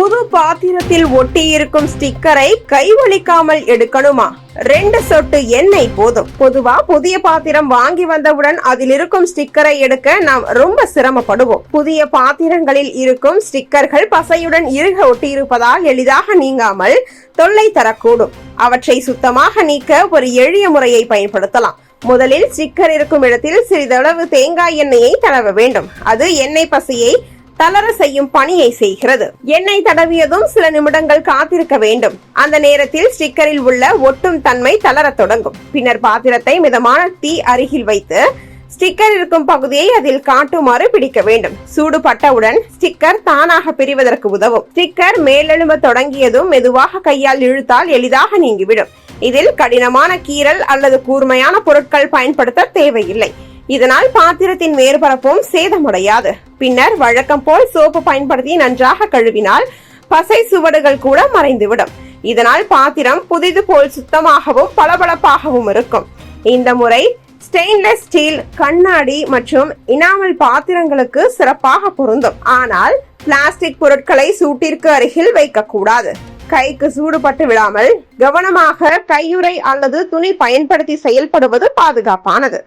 புது பாத்திரத்தில் ஒட்டி இருக்கும் ஸ்டிக்கரை கைவலிக்காமல் எடுக்கணுமா? ரெண்டு சொட்டு எண்ணெய் போதும். பொதுவா புதிய பாத்திரம் வாங்கி வந்தவுடன் அதில் இருக்கும் ஸ்டிக்கரை எடுக்க நாம் ரொம்ப சிரமப்படுவோம். புதிய பாத்திரங்களில் இருக்கும் ஸ்டிக்கர்கள் பசையுடன் இறுக ஒட்டியிருப்பதால் எளிதாக நீங்காமல் தொல்லை தரக்கூடும். அவற்றை சுத்தமாக நீக்க ஒரு எளிய முறையை பயன்படுத்தலாம். முதலில் ஸ்டிக்கர் இருக்கும் இடத்தில் சிறிதளவு தேங்காய் எண்ணெயை தடவ வேண்டும். அது எண்ணெய் பசையை தளர செய்யும் பணியை செய்கிறது. எண்ணெய் தடவியதும் சில நிமிடங்கள் காத்திருக்க வேண்டும். அந்த நேரத்தில் ஸ்டிக்கரில் உள்ள ஒட்டும் தன்மை தளரத் தொடங்கும். பின்னர் பாத்திரத்தை மிதமான தீ அருகில் வைத்து ஸ்டிக்கர் இருக்கும் பகுதியை அதில் காட்டுமாறு பிடிக்க வேண்டும். சூடு பட்டவுடன் ஸ்டிக்கர் தானாக பிரிவதற்கு உதவும். ஸ்டிக்கர் மேலெழும்ப தொடங்கியதும் மெதுவாக கையால் இழுத்தால் எளிதாக நீங்கிவிடும். இதில் கடினமான கீறல் அல்லது கூர்மையான பொருட்கள் பயன்படுத்த தேவையில்லை. இதனால் பாத்திரத்தின் மேற்பரப்பும் சேதமடையாது. பின்னர் வழக்கம் போல் சோப்பு பயன்படுத்தி நன்றாக கழுவினால் பசை சுவடுகள் கூட மறைந்துவிடும். இதனால் பாத்திரம் புதிது போல் சுத்தமாகவும் பளபளப்பாகவும் இருக்கும். இந்த முறை ஸ்டெயின்லெஸ் ஸ்டீல் கண்ணாடி மற்றும் இனாமல் பாத்திரங்களுக்கு சிறப்பாக பொருந்தும். ஆனால் பிளாஸ்டிக் பொருட்களை சூட்டிற்கு அருகில் வைக்கக்கூடாது. கைக்கு சூடுபட்டு விடாமல் கவனமாக கையுறை அல்லது துணி பயன்படுத்தி செயல்படுவது பாதுகாப்பானது.